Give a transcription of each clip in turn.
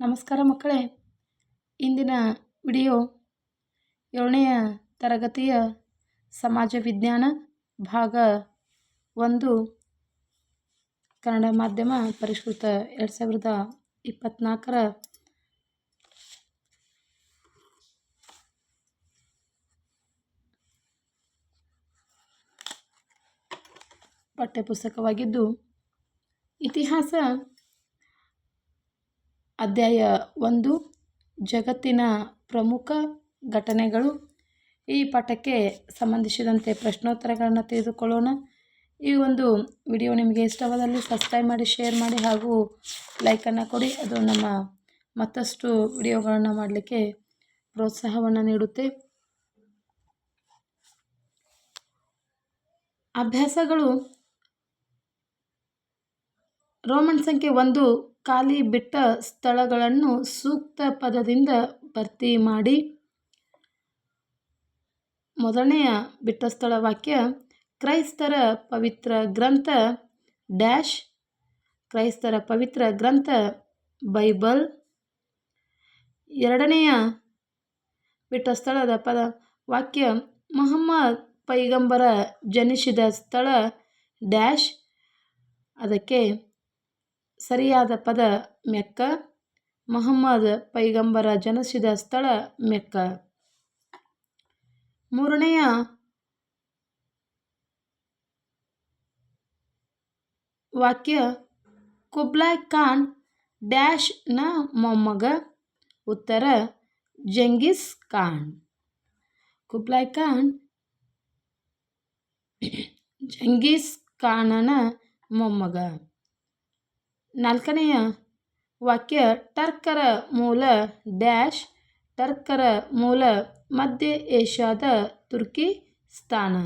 ನಮಸ್ಕಾರ ಮಕ್ಕಳೇ. ಇಂದಿನ ವಿಡಿಯೋ ಏಳನೆಯ ತರಗತಿಯ ಸಮಾಜ ವಿಜ್ಞಾನ ಭಾಗ ಒಂದು, ಕನ್ನಡ ಮಾಧ್ಯಮ ಪರಿಷ್ಕೃತ ಎರಡು ಸಾವಿರದ ಇಪ್ಪತ್ತ್ನಾಲ್ಕರ ಪಠ್ಯಪುಸ್ತಕವಾಗಿದ್ದು, ಇತಿಹಾಸ ಅಧ್ಯಾಯ ಒಂದು. ಜಗತ್ತಿನ ಪ್ರಮುಖ ಘಟನೆಗಳು. ಈ ಪಾಠಕ್ಕೆ ಸಂಬಂಧಿಸಿದಂತೆ ಪ್ರಶ್ನೋತ್ತರಗಳನ್ನು ತಿಳಿದುಕೊಳ್ಳೋಣ. ಈ ಒಂದು ವಿಡಿಯೋ ನಿಮಗೆ ಇಷ್ಟವಾದಲ್ಲಿ ಸಬ್ಸ್ಕ್ರೈಬ್ ಮಾಡಿ, ಶೇರ್ ಮಾಡಿ ಹಾಗೂ ಲೈಕನ್ನು ಕೊಡಿ. ಅದು ನಮ್ಮ ಮತ್ತಷ್ಟು ವಿಡಿಯೋಗಳನ್ನು ಮಾಡಲಿಕ್ಕೆ ಪ್ರೋತ್ಸಾಹವನ್ನು ನೀಡುತ್ತೆ. ಅಭ್ಯಾಸಗಳು. ರೋಮನ್ ಸಂಖ್ಯೆ ಒಂದು ಖಾಲಿ ಬಿಟ್ಟ ಸ್ಥಳಗಳನ್ನು ಸೂಕ್ತ ಪದದಿಂದ ಭರ್ತಿ ಮಾಡಿ. ಮೊದಲನೆಯ ಬಿಟ್ಟ ಸ್ಥಳ ವಾಕ್ಯ, ಕ್ರೈಸ್ತರ ಪವಿತ್ರ ಗ್ರಂಥ ಡ್ಯಾಶ್, ಕ್ರೈಸ್ತರ ಪವಿತ್ರ ಗ್ರಂಥ ಬೈಬಲ್. ಎರಡನೆಯ ಬಿಟ್ಟ ಸ್ಥಳದ ಪದ ವಾಕ್ಯ, ಮೊಹಮ್ಮದ್ ಪೈಗಂಬರ ಜನಿಸಿದ ಸ್ಥಳ ಡ್ಯಾಶ್. ಅದಕ್ಕೆ ಸರಿಯಾದ ಪದ ಮೆಕ್ಕ, ಮೊಹಮ್ಮದ್ ಪೈಗಂಬರ ಜನಿಸಿದ ಸ್ಥಳ ಮೆಕ್ಕ. ಮೂರನೆಯ ವಾಕ್ಯ ಕುಬ್ಲಾಯ್ ಖಾನ್ ಡ್ಯಾಶ್ನ ಮೊಮ್ಮಗ. ಉತ್ತರ, ಜಂಗಿಸ್ ಖಾನ್. ಕುಬ್ಲಾಯ್ ಖಾನ್ ಜಂಗೀಸ್ ಖಾನನ ಮೊಮ್ಮಗ. ನಾಲ್ಕನೆಯ ವಾಕ್ಯ ಟರ್ಕರ ಮೂಲ ಡ್ಯಾಶ್ ಟರ್ಕರ ಮೂಲ ಮಧ್ಯ ಏಷ್ಯಾದ ತುರ್ಕಿ ಸ್ಥಾನ.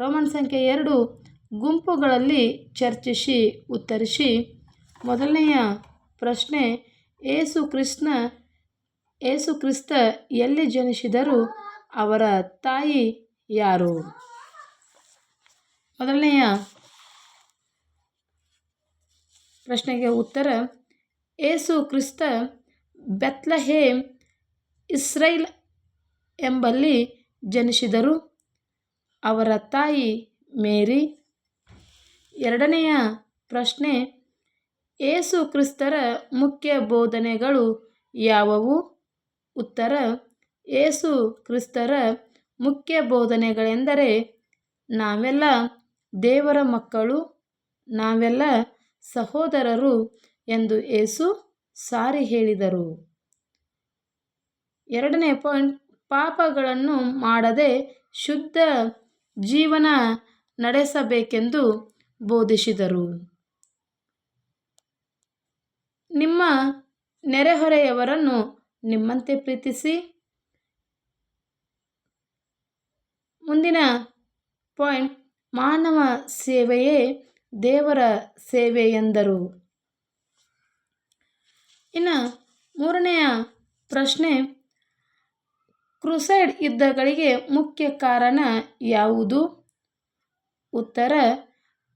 ರೋಮನ್ ಸಂಖ್ಯೆ ಎರಡು, ಗುಂಪುಗಳಲ್ಲಿ ಚರ್ಚಿಸಿ ಉತ್ತರಿಸಿ. ಮೊದಲನೆಯ ಪ್ರಶ್ನೆ ಏಸು ಕ್ರಿಸ್ನ ಏಸು ಕ್ರಿಸ್ತ ಎಲ್ಲಿ ಜನಿಸಿದರು, ಅವರ ತಾಯಿ ಯಾರು? ಮೊದಲನೆಯ ಪ್ರಶ್ನೆಗೆ ಉತ್ತರ, ಏಸು ಕ್ರಿಸ್ತ ಬೆತ್ಲಹೇಮ್ ಇಸ್ರೈಲ್ ಎಂಬಲ್ಲಿ ಜನಿಸಿದರು. ಅವರ ತಾಯಿ ಮೇರಿ. ಎರಡನೆಯ ಪ್ರಶ್ನೆ, ಏಸು ಕ್ರಿಸ್ತರ ಮುಖ್ಯ ಬೋಧನೆಗಳು ಯಾವುವು? ಉತ್ತರ, ಏಸು ಕ್ರಿಸ್ತರ ಮುಖ್ಯ ಬೋಧನೆಗಳೆಂದರೆ, ನಾವೆಲ್ಲ ದೇವರ ಮಕ್ಕಳು, ನಾವೆಲ್ಲ ಸಹೋದರರು ಎಂದು ಏಸು ಸಾರಿ ಹೇಳಿದರು. ಎರಡನೇ ಪಾಯಿಂಟ್, ಪಾಪಗಳನ್ನು ಮಾಡದೆ ಶುದ್ಧ ಜೀವನ ನಡೆಸಬೇಕೆಂದು ಬೋಧಿಸಿದರು. ನಿಮ್ಮ ನೆರೆಹೊರೆಯವರನ್ನು ನಿಮ್ಮಂತೆ ಪ್ರೀತಿಸಿ. ಮುಂದಿನ ಪಾಯಿಂಟ್, ಮಾನವ ಸೇವೆಯೇ ದೇವರ ಸೇವೆ ಎಂದರು. ಇನ್ನು ಮೂರನೆಯ ಪ್ರಶ್ನೆ, ಕ್ರುಸೈಡ್ ಯುದ್ಧಗಳಿಗೆ ಮುಖ್ಯ ಕಾರಣ ಯಾವುದು? ಉತ್ತರ,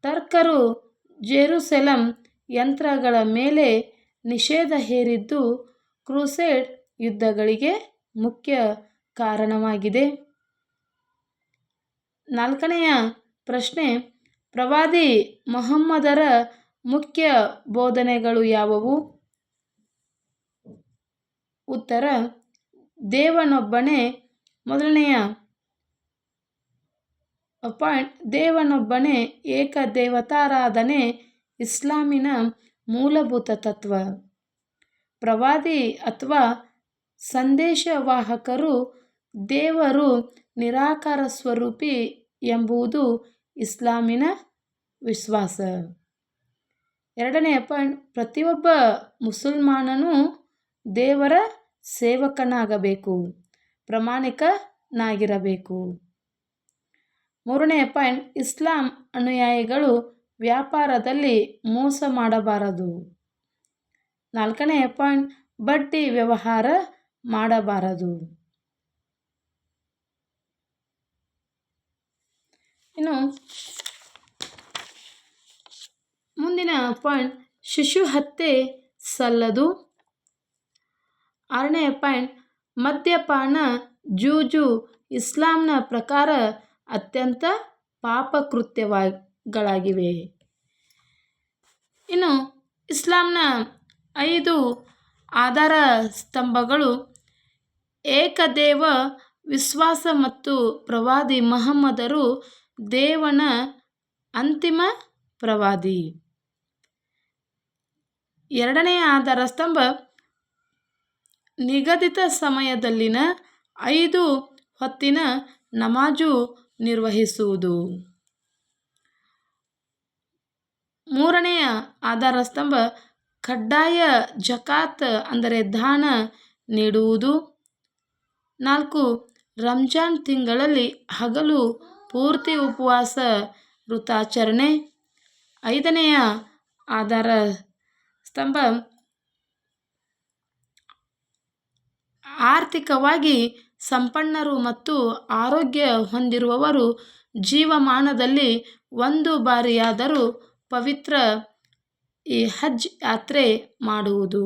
ತರ್ಕರು ಜೆರುಸೆಲಂ ಯಂತ್ರಗಳ ಮೇಲೆ ನಿಷೇಧ ಹೇರಿದ್ದು ಕ್ರುಸೈಡ್ ಯುದ್ಧಗಳಿಗೆ ಮುಖ್ಯ ಕಾರಣವಾಗಿದೆ. ನಾಲ್ಕನೆಯ ಪ್ರಶ್ನೆ ಪ್ರವಾದಿ ಮೊಹಮ್ಮದರ ಮುಖ್ಯ ಬೋಧನೆಗಳು ಯಾವುವು? ಉತ್ತರ, ದೇವನೊಬ್ಬನೇ ಮೊದಲನೆಯ ಪಾಯಿಂಟ್ ದೇವನೊಬ್ಬನೇ ಏಕದೇವತಾರಾಧನೆ, ಇಸ್ಲಾಮಿನ ಮೂಲಭೂತ ತತ್ವ. ಪ್ರವಾದಿ ಅಥವಾ ಸಂದೇಶವಾಹಕರು ದೇವರು ನಿರಾಕಾರ ಸ್ವರೂಪಿ ಎಂಬುದು ಇಸ್ಲಾಮಿನ ವಿಶ್ವಾಸ. ಎರಡನೆಯ ಪಾಯಿಂಟ್, ಪ್ರತಿಯೊಬ್ಬ ಮುಸಲ್ಮಾನನು ದೇವರ ಸೇವಕನಾಗಬೇಕು, ಪ್ರಾಮಾಣಿಕನಾಗಿರಬೇಕು. ಮೂರನೆಯ ಪಾಯಿಂಟ್, ಇಸ್ಲಾಂ ಅನುಯಾಯಿಗಳು ವ್ಯಾಪಾರದಲ್ಲಿ ಮೋಸ ಮಾಡಬಾರದು. ನಾಲ್ಕನೆಯ ಪಾಯಿಂಟ್, ಬಡ್ಡಿ ವ್ಯವಹಾರ ಮಾಡಬಾರದು. ಇನ್ನು ಮುಂದಿನ ಪಾಯಿಂಟ್ ಶಿಶು ಹತ್ಯೆ ಸಲ್ಲದು. ಆರನೇ ಪಾಯಿಂಟ್ ಮದ್ಯಪಾನ ಜೂಜು ಇಸ್ಲಾಂನ ಪ್ರಕಾರ ಅತ್ಯಂತ ಪಾಪಕೃತ್ಯಗಳಾಗಿವೆ ಇನ್ನು ಇಸ್ಲಾಂನ ಐದು ಆಧಾರ ಸ್ತಂಭಗಳು ಏಕದೇವ ವಿಶ್ವಾಸ ಮತ್ತು ಪ್ರವಾದಿ ಮಹಮ್ಮದರು ದೇವನ ಅಂತಿಮ ಪ್ರವಾದಿ. ಎರಡನೆಯ ಆಧಾರ ಸ್ತಂಭ ನಿಗದಿತ ಸಮಯದಲ್ಲಿನ ಐದು ಹೊತ್ತಿನ ನಮಾಜು ನಿರ್ವಹಿಸುವುದು. ಮೂರನೆಯ ಆಧಾರ ಸ್ತಂಭ ಕಡ್ಡಾಯ ಜಕಾತ್ ಅಂದರೆ ದಾನ ನೀಡುವುದು. ನಾಲ್ಕು, ರಂಜಾನ್ ತಿಂಗಳಲ್ಲಿ ಹಗಲು ಪೂರ್ತಿ ಉಪವಾಸ ವೃತಾಚರಣೆ ಐದನೆಯ ಆಧಾರ ಸ್ತಂಭ. ಆರ್ಥಿಕವಾಗಿ ಸಂಪನ್ನರು ಮತ್ತು ಆರೋಗ್ಯ ಹೊಂದಿರುವವರು ಜೀವಮಾನದಲ್ಲಿ ಒಂದು ಬಾರಿಯಾದರೂ ಪವಿತ್ರ ಈ ಹಜ್ ಯಾತ್ರೆ ಮಾಡುವುದು.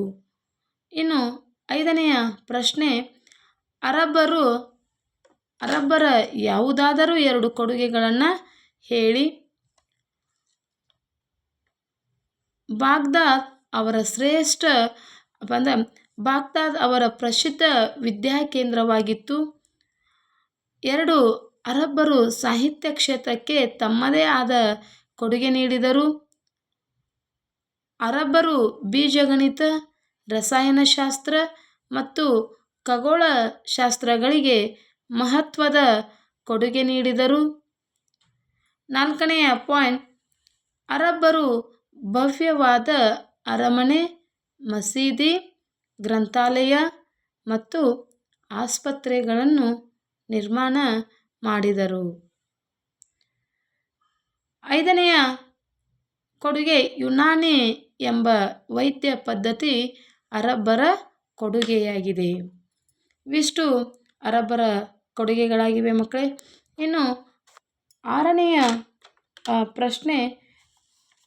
ಇನ್ನು ಐದನೆಯ ಪ್ರಶ್ನೆ, ಅರಬ್ಬರು ಅರಬ್ಬರ ಯಾವುದಾದರೂ ಎರಡು ಕೊಡುಗೆಗಳನ್ನು ಹೇಳಿ. ಬಾಗ್ದಾದ್ ಅವರ ಶ್ರೇಷ್ಠ, ಬಂದ ಬಾಗ್ದಾದ್ ಅವರ ಪ್ರಸಿದ್ಧ ವಿದ್ಯಾಕೇಂದ್ರವಾಗಿತ್ತು ಎರಡು ಅರಬ್ಬರು ಸಾಹಿತ್ಯ ಕ್ಷೇತ್ರಕ್ಕೆ ತಮ್ಮದೇ ಆದ ಕೊಡುಗೆ ನೀಡಿದರು. ಅರಬ್ಬರು ಬೀಜಗಣಿತ, ರಸಾಯನಶಾಸ್ತ್ರ ಮತ್ತು ಖಗೋಳಶಾಸ್ತ್ರಗಳಿಗೆ ಮಹತ್ವದ ಕೊಡುಗೆ ನೀಡಿದರು. ನಾಲ್ಕನೆಯ ಪಾಯಿಂಟ್, ಅರಬ್ಬರು ಭವ್ಯವಾದ ಅರಮನೆ, ಮಸೀದಿ, ಗ್ರಂಥಾಲಯ ಮತ್ತು ಆಸ್ಪತ್ರೆಗಳನ್ನು ನಿರ್ಮಾಣ ಮಾಡಿದರು. ಐದನೆಯ ಕೊಡುಗೆ, ಯುನಾನಿ ಎಂಬ ವೈದ್ಯ ಪದ್ಧತಿ ಅರಬ್ಬರ ಕೊಡುಗೆಯಾಗಿದೆ. ಇವಿಷ್ಟು ಅರಬ್ಬರ ಕೊಡುಗೆಗಳಾಗಿವೆ ಮಕ್ಕಳೇ. ಇನ್ನು ಆರನೆಯ ಪ್ರಶ್ನೆ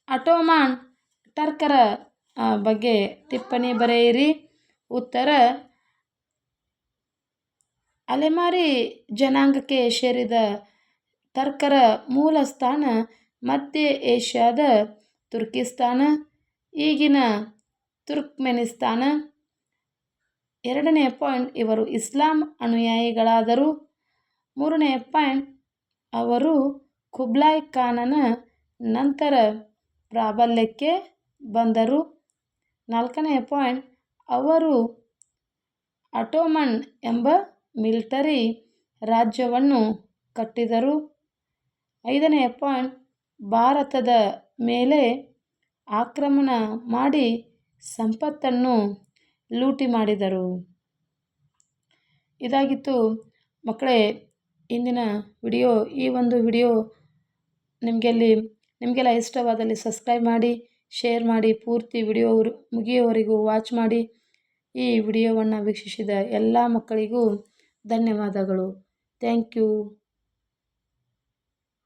ಅಟೋಮಾನ್ ಟರ್ಕರ ಬಗ್ಗೆ ಟಿಪ್ಪಣಿ ಬರೆಯಿರಿ. ಉತ್ತರ, ಅಲೆಮಾರಿ ಜನಾಂಗಕ್ಕೆ ಸೇರಿದ ಟರ್ಕರ ಮೂಲ ಸ್ಥಾನ ಮಧ್ಯ ಏಷ್ಯಾದ ತುರ್ಕಿಸ್ತಾನ, ಈಗಿನ ತುರ್ಕ್ಮೆನಿಸ್ತಾನ. ಎರಡನೆಯ ಪಾಯಿಂಟ್, ಇವರು ಇಸ್ಲಾಂ ಅನುಯಾಯಿಗಳಾದರು. ಮೂರನೆಯ ಪಾಯಿಂಟ್, ಅವರು ಕುಬ್ಲಾಯ್ ಖಾನನ ನಂತರ ಪ್ರಾಬಲ್ಯಕ್ಕೆ ಬಂದರು. ನಾಲ್ಕನೆಯ ಪಾಯಿಂಟ್, ಅವರು ಅಟೋಮನ್ ಎಂಬ ಮಿಲಿಟರಿ ರಾಜ್ಯವನ್ನು ಕಟ್ಟಿದರು. ಐದನೆಯ ಪಾಯಿಂಟ್, ಭಾರತದ ಮೇಲೆ ಆಕ್ರಮಣ ಮಾಡಿ ಸಂಪತ್ತನ್ನು ಲೂಟಿ ಮಾಡಿದರು. ಇದಾಗಿತ್ತು ಮಕ್ಕಳೇ, ಇಂದಿನ ವಿಡಿಯೋ, ಈ ಒಂದು ವಿಡಿಯೋ ನಿಮಗೆಲ್ಲಿ, ನಿಮಗೆಲ್ಲ ಇಷ್ಟವಾದಲ್ಲಿ ಸಬ್ಸ್ಕ್ರೈಬ್ ಮಾಡಿ, ಶೇರ್ ಮಾಡಿ, ಪೂರ್ತಿ ವಿಡಿಯೋ ಮುಗಿಯೋವರೆಗೂ ವಾಚ್ ಮಾಡಿ. ಈ ವಿಡಿಯೋವನ್ನು ವೀಕ್ಷಿಸಿದ ಎಲ್ಲ ಮಕ್ಕಳಿಗೂ ಧನ್ಯವಾದಗಳು. Thank you.